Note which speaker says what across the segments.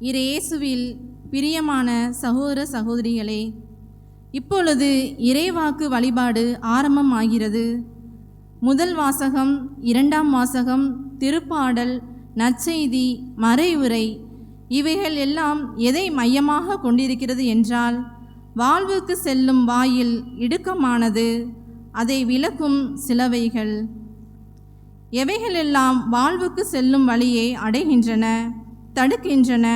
Speaker 1: இயேசுவில் பிரியமான சகோதர சகோதரிகளே இப்பொழுது இறைவாக்கு வழிபாடு ஆரம்பமாகிறது. முதல் வாசகம் இரண்டாம் வாசகம் திருப்பாடல் நற்செய்தி மறைவுரை இவைகள் எல்லாம் எதை மையமாக கொண்டிருக்கிறது என்றால் வாழ்வுக்கு செல்லும் வாயில் இடுக்கமானது அதை விளக்கும் சிலவைகள். எவைகளெல்லாம் வாழ்வுக்கு செல்லும் வழியை அடைகின்றன? தடுக்கின்றன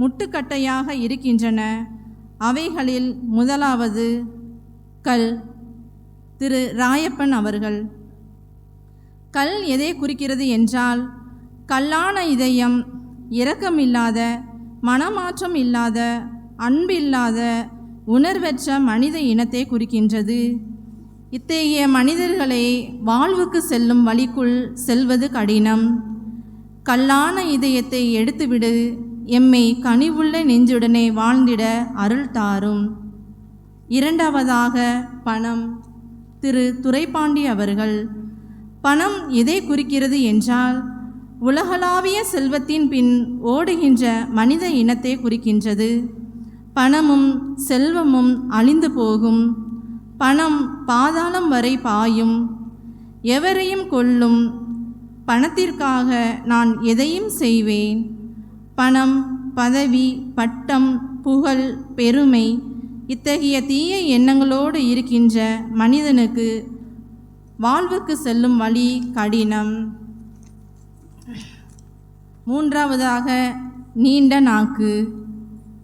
Speaker 1: முட்டுக்கட்டையாக இருக்கின்றன. அவைகளில் முதலாவது கல் திரு ராயப்பன் அவர்கள். கல் எதை குறிக்கிறது என்றால் கல்லான இதயம் இரக்கமில்லாத மனமாற்றம் இல்லாத அன்பில்லாத உணர்வற்ற மனித இனத்தை குறிக்கின்றது. இத்தகைய மனிதர்களை வாழ்வுக்கு செல்லும் வழிக்குள் செல்வது கடினம். கல்லான இதயத்தை எடுத்துவிடு. எம்மை கனிவுள்ள நெஞ்சுடனே வாழ்ந்திட அருள் தாரும். இரண்டாவதாக பணம். திரு துரைப்பாண்டி அவர்கள் பணம் எதை குறிக்கிறது என்றால் உலகளாவிய செல்வத்தின் பின் ஓடுகின்ற மனித இனத்தை குறிக்கின்றது. பணமும் செல்வமும் அழிந்து போகும். பணம் பாதாளம் வரை பாயும். எவரையும் கொல்லும் பணத்திற்காக நான் எதையும் செய்வேன். பணம் பதவி பட்டம் புகழ் பெருமை இத்தகைய தீய எண்ணங்களோடு இருக்கின்ற மனிதனுக்கு வாழ்வுக்கு செல்லும் வழி கடினம். மூன்றாவதாக நீண்ட நாக்கு.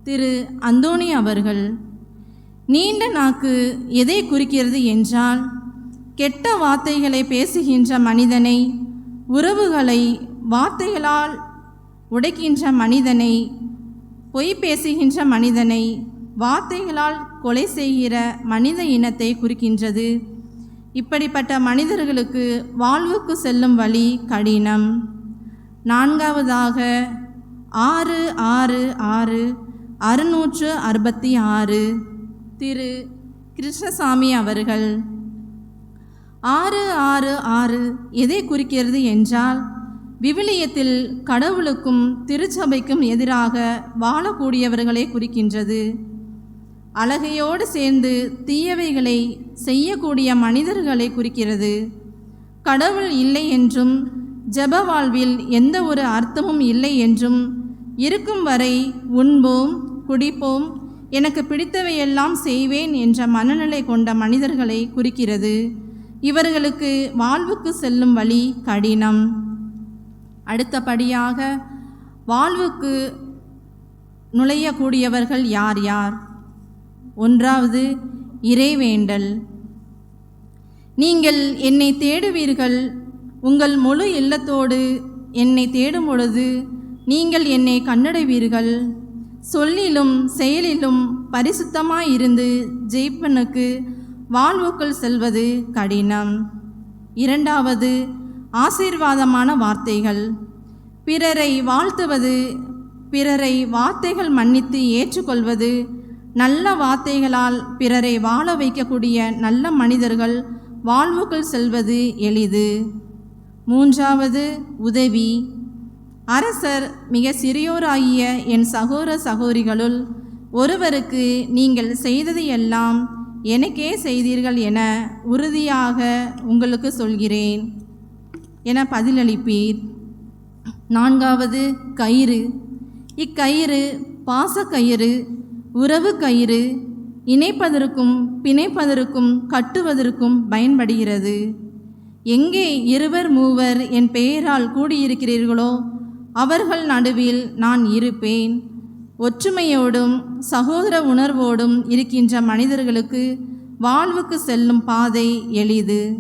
Speaker 1: திரு அந்தோணி அவர்கள் நீண்ட நாக்கு எதை குறிக்கிறது என்றால் கெட்ட வார்த்தைகளை பேசுகின்ற மனிதனை உறவுகளை வார்த்தைகளால் உடைக்கின்ற மனிதனை பொய் பேசுகின்ற மனிதனை வார்த்தைகளால் கொலை செய்கிற மனித இனத்தை குறிக்கின்றது. இப்படிப்பட்ட மனிதர்களுக்கு வாழ்வுக்கு செல்லும் வழி கடினம். நான்காவதாக ஆறு ஆறு ஆறு அறுநூற்று அறுபத்தி ஆறு திரு. கிருஷ்ணசாமி அவர்கள். ஆறு ஆறு ஆறு எதை குறிக்கிறது என்றால் விவிலியத்தில் கடவுளுக்கும் திருச்சபைக்கும் எதிராக வாழக்கூடியவர்களை குறிக்கின்றது. அழகையோடு சேர்ந்து தீயவைகளை செய்யக்கூடிய மனிதர்களை குறிக்கிறது. கடவுள் இல்லை என்றும் ஜப வாழ்வில் எந்த ஒரு அர்த்தமும் இல்லை என்றும் இருக்கும் வரை உண்போம் குடிப்போம் எனக்கு பிடித்தவையெல்லாம் செய்வேன் என்ற மனநிலை கொண்ட மனிதர்களை குறிக்கிறது. இவர்களுக்கு வாழ்வுக்கு செல்லும் வழி கடினம். அடுத்தபடியாக வாழ்வுக்கு நுழையக்கூடியவர்கள் யார் யார்? ஒன்றாவது இறைவேண்டல். நீங்கள் என்னை தேடுவீர்கள் உங்கள் முழு இல்லத்தோடு என்னை தேடும் பொழுது நீங்கள் என்னை கண்ணடைவீர்கள். சொல்லிலும் செயலிலும் பரிசுத்தமாயிருந்து ஜெயிப்பனுக்கு வாழ்வுக்குள் செல்வது கடினம். இரண்டாவது ஆசீர்வாதமான வார்த்தைகள். பிறரை வாழ்த்துவது பிறரை வார்த்தைகள் மன்னித்து ஏற்றுக்கொள்வது நல்ல வார்த்தைகளால் பிறரை வாழ வைக்கக்கூடிய நல்ல மனிதர்கள் வாழ்வுக்குள் செல்வது எளிது. மூன்றாவது உதவி. அரசர் மிக சிறியோராகிய என் சகோர சகோரிகளுள் ஒருவருக்கு நீங்கள் செய்தது எல்லாம் எனக்கே செய்தீர்கள் என உறுதியாக உங்களுக்கு சொல்கிறேன். என பதிலளிப்பீர். நான்காவது கயிறு. இக்கயிறு பாசக்கயிறு உறவு கயிறு இணைப்பதற்கும் பிணைப்பதற்கும் கட்டுவதற்கும் பயன்படுகிறது. எங்கே இருவர் மூவர் என் பெயரால் கூடியிருக்கிறீர்களோ அவர்கள் நடுவில் நான் இருப்பேன். ஒற்றுமையோடும் சகோதர உணர்வோடும் இருக்கின்ற மனிதர்களுக்கு வாழ்வுக்கு செல்லும் பாதை எளிது.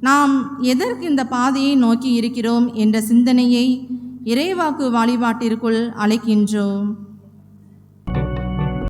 Speaker 1: நாம் எதற்கு இந்த பாதையை நோக்கி இருக்கிறோம் என்ற சிந்தனையை இறைவாக்கு வழிபாட்டிற்குள் அழைக்கின்றோம்.